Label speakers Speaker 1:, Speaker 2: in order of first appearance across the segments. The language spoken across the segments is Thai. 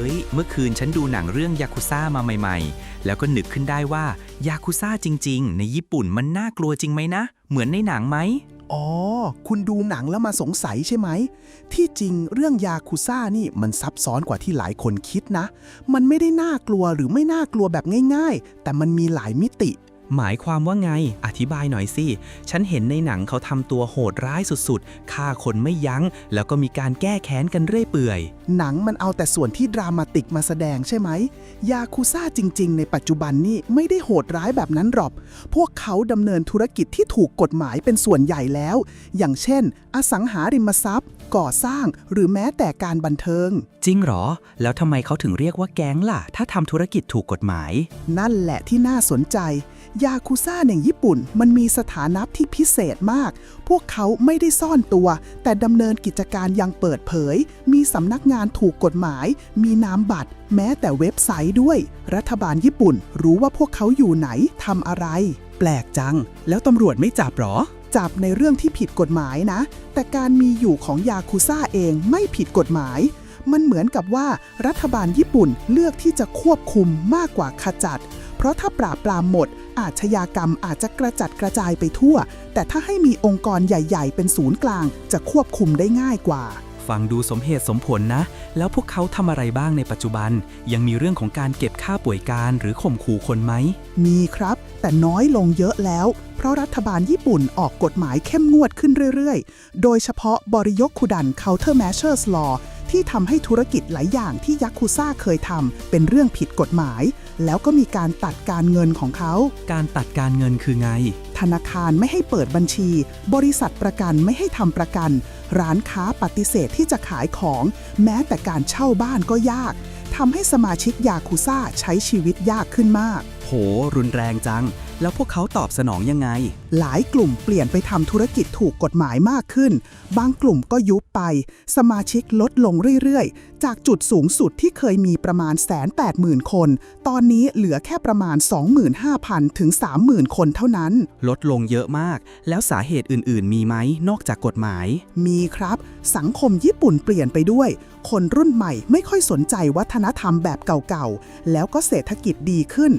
Speaker 1: ฮ้ย เมื่อคืนฉันดูหนังเรื่องยากุซ่ามาใหม่ ๆ แล้วก็นึกขึ้นได้ว่ายากุซ่าจริง ๆ ในญี่ปุ่นมันน่ากลัวจริงไหมนะ เหมือนในหนังไหม
Speaker 2: อ๋อ คุณดูหนังแล้วมาสงสัยใช่ไหม ที่จริงเรื่องยาคุซ่านี่มันซับซ้อนกว่าที่หลายคนคิดนะ มันไม่ได้น่ากลัวหรือไม่น่ากลัวแบบง่าย ๆ แต่มันมีหลายมิติ
Speaker 1: หมายความว่าไง อธิบายหน่อยสิ ฉันเห็นในหนังเขาทำตัวโหดร้ายสุดๆ ฆ่าคนไม่ยัง้ง แล้วก็มีการแก้แค้นกันเรื่อยเปื่อย
Speaker 2: หนังมันเอาแต่ส่วนที่ดรามาติกมาแสดงใช่ไหม ยาคุซ่าจริง ๆ ในปัจจุบันนี่ไม่ได้โหดร้ายแบบนั้นหรอก พวกเขาดำเนินธุรกิจที่ถูกกฎหมายเป็นส่วนใหญ่แล้ว อย่างเช่น อสังหาริมทรัพย์ ก่อสร้าง หรือแม้แต่การบันเทิง
Speaker 1: จริงเหรอ แล้วทำไมเขาถึงเรียกว่าแก๊งล่ะ ถ้าทำธุรกิจถูกกฎหมาย
Speaker 2: นั่นแหละที่น่าสนใจ ยาคุซ่าในญี่ปุ่นมันมีสถานะที่พิเศษมาก พวกเขาไม่ได้ซ่อนตัว แต่ดำเนินกิจการอยังเปิดเผย มีสำนักงานถูกกฎหมาย มีนามบัตร แม้แต่เว็บไซต์ด้วย รัฐบาลญี่ปุ่นรู้ว่าพวกเขาอยู่ไหนทำอะไร
Speaker 1: แปลกจัง แล้วตำรวจไม่จับหรอ
Speaker 2: จับในเรื่องที่ผิดกฎหมายนะ แต่การมีอยู่ของยาคุซ่าเองไม่ผิดกฎหมายมันเหมือนกับว่ารัฐบาลญี่ปุ่นเลือกที่จะควบคุมมากกว่าขจัด เพราะถ้าปราบปรามหมด อาชญากรรมอาจจะกระจัดกระจายไปทั่ว แต่ถ้าให้มีองค์กรใหญ่ ๆ เป็นศูนย์กลาง จะควบคุมได้ง่ายกว่า
Speaker 1: ฟังดูสมเหตุสมผลนะ แล้วพวกเขาทำอะไรบ้างในปัจจุบัน ยังมีเรื่องของการเก็บค่าป่วยการหรือข่มขู่คนไหม
Speaker 2: มีครับ แต่น้อยลงเยอะแล้ว เพราะรัฐบาลญี่ปุ่นออกกฎหมายเข้มงวดขึ้นเรื่อย ๆ โดยเฉพาะบริยกคุดัน Countermeasures Law ที่ทำให้ธุรกิจหลายอย่างที่ยักคุซ่าเคยทำเป็นเรื่องผิดกฎหมาย แล้วก็มีการตัดการเงินของเขา
Speaker 1: การตัดการเงินคือไง
Speaker 2: ธนาคารไม่ให้เปิดบัญชี บริษัทประกันไม่ให้ทำประกัน ร้านค้าปฏิเสธที่จะขายของ แม้แต่การเช่าบ้านก็ยากทำให้สมาชิกยาคุซ่าใช้ชีวิตยากขึ้นมาก
Speaker 1: โห รุนแรงจัง แล้วพวกเขาตอบสนองยังไง
Speaker 2: หลายกลุ่มเปลี่ยนไปทำธุรกิจถูกกฎหมายมากขึ้น บางกลุ่มก็ยุบไป สมาชิกลดลงเรื่อยๆ จากจุดสูงสุดที่เคยมีประมาณ180,000คน ตอนนี้เหลือแค่ประมาณ 25,000 ถึง 30,000 คนเท่านั้น
Speaker 1: ลดลงเยอะมาก แล้วสาเหตุอื่นๆ มีไหมนอกจากกฎหมาย
Speaker 2: มีครับ สังคมญี่ปุ่นเปลี่ยนไปด้วย คนรุ่นใหม่ไม่ค่อยสนใจวัฒนธรรมแบบเก่าๆ แล้วก็เศรษฐกิจดีขึ้น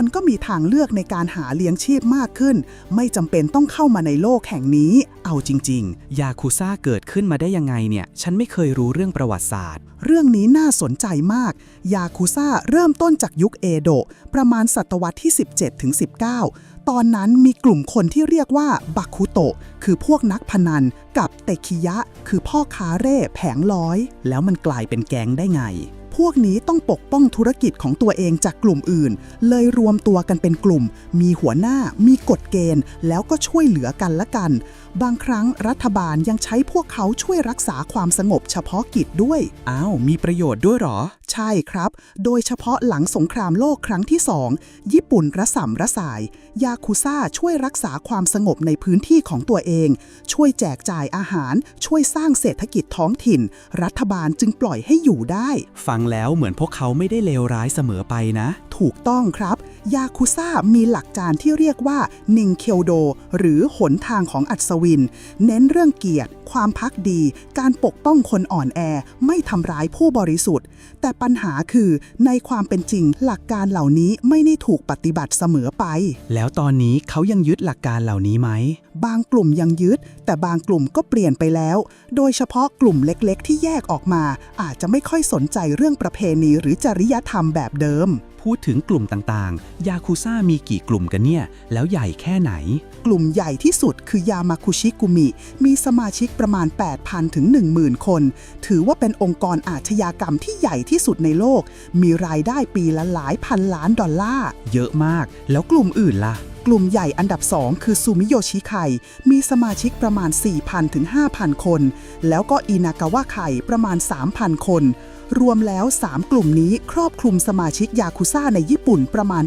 Speaker 2: คนก็มีทางเลือกในการหาเลี้ยงชีพมากขึ้น ไม่จำเป็นต้องเข้ามาในโลกแห่งนี้ เอาจริง ๆ
Speaker 1: ยาคุซ่าเกิดขึ้นมาได้ยังไงเนี่ย ฉันไม่เคยรู้เรื่องประวัติศาสตร์
Speaker 2: เรื่องนี้น่าสนใจมาก ยาคุซ่าเริ่มต้นจากยุคเอโดะประมาณศตวรรษที่ 17ถึง19ตอนนั้นมีกลุ่มคนที่เรียกว่าบักคุโตะ คือพวกนักพนัน กับเตคิยะ คือพ่อค้าเร่แผงร้อย
Speaker 1: แล้วมันกลายเป็นแก๊งได้ไง
Speaker 2: พวกนี้ต้องปกป้องธุรกิจของตัวเองจากกลุ่มอื่น เลยรวมตัวกันเป็นกลุ่ม มีหัวหน้า มีกฎเกณฑ์ แล้วก็ช่วยเหลือกันละกัน บางครั้งรัฐบาลยังใช้พวกเขาช่วยรักษาความสงบเฉพาะกิจด้วย
Speaker 1: อ้าว มีประโยชน์ด้วยหรอ
Speaker 2: ใช่ครับ โดยเฉพาะหลังสงครามโลกครั้งที่สองญี่ปุ่นระส่ำระสาย ยาคุซ่าช่วยรักษาความสงบในพื้นที่ของตัวเอง ช่วยแจกจ่ายอาหาร ช่วยสร้างเศรษฐกิจท้องถิ่น รัฐบาลจึงปล่อยให้อยู่ได้
Speaker 1: ฟังแล้วเหมือนพวกเขาไม่ได้เลวร้ายเสมอไปนะ
Speaker 2: ถูกต้องครับ ยาคุซ่ามีหลักการที่เรียกว่านิงเคียวโด หรือหนทางของอัศวิน เน้นเรื่องเกียรติ ความพักดี การปกป้องคนอ่อนแอ ไม่ทำร้ายผู้บริสุทธิ์ แต่ปัญหาคือในความเป็นจริงหลักการเหล่านี้ไม่ได้ถูกปฏิบัติเสมอไป
Speaker 1: แล้วตอนนี้เขายังยึดหลักการเหล่านี้ไหม
Speaker 2: บางกลุ่มยังยึด แต่บางกลุ่มก็เปลี่ยนไปแล้ว โดยเฉพาะกลุ่มเล็กๆ ที่แยกออกมา อาจจะไม่ค่อยสนใจเรื่องประเพณีหรือจริยธรรมแบบเดิม
Speaker 1: พูดถึงกลุ่มต่างๆ ยาคุซ่ามีกี่กลุ่มกันเนี่ย แล้วใหญ่แค่ไหน
Speaker 2: กลุ่มใหญ่ที่สุดคือยามาคุชิกุมิ มีสมาชิกประมาณ 8,000 ถึง 10,000 คน ถือว่าเป็นองค์กรอาชญากรรมที่ใหญ่ที่สุดในโลก มีรายได้ปีละหลายพันล้านดอลลาร์
Speaker 1: เยอะมาก แล้วกลุ่มอื่นล่ะ
Speaker 2: กลุ่มใหญ่อันดับ 2 คือซูมิโยชิไคมีสมาชิกประมาณ 4,000 ถึง 5,000 คน แล้วก็อินากาวะไคประมาณ 3,000 คน รวมแล้ว 3 กลุ่มนี้ครอบคลุมสมาชิกยาคุซ่าในญี่ปุ่นประมาณ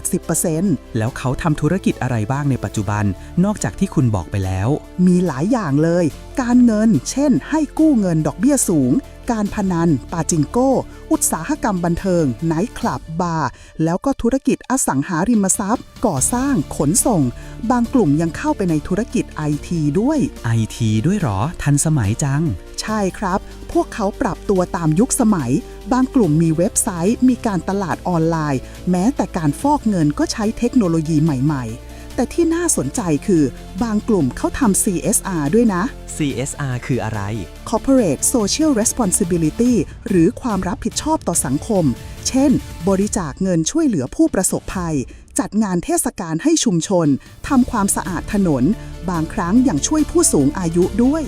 Speaker 2: 70-80%
Speaker 1: แล้วเขาทำธุรกิจอะไรบ้างในปัจจุบัน นอกจากที่คุณบอกไปแล้ว
Speaker 2: มีหลายอย่างเลย การเงิน เช่น ให้กู้เงินดอกเบี้ยสูง การพนัน ปาจิงโก้ อุตสาหกรรมบันเทิง ไนท์คลับ บาร์ แล้วก็ธุรกิจอสังหาริมทรัพย์ ก่อสร้าง ขนส่ง บางกลุ่มยังเข้าไปในธุรกิจไอทีด้วย
Speaker 1: ไอทีด้วยเหรอ ทันสมัยจัง
Speaker 2: ใช่ครับ พวกเขาปรับตัวตามยุคสมัย บางกลุ่มมีเว็บไซต์ มีการตลาดออนไลน์ แม้แต่การฟอกเงินก็ใช้เทคโนโลยีใหม่ๆแต่ที่น่าสนใจคือบางกลุ่มเขาทำ CSR ด้วยนะ
Speaker 3: CSR คืออะไร
Speaker 2: Corporate Social Responsibility หรือความรับผิดชอบต่อสังคม เช่น บริจาคเงินช่วยเหลือผู้ประสบภัย จัดงานเทศกาลให้ชุมชน ทำความสะอาดถนน บางครั้งอย่างช่วยผู้สูงอายุด้วย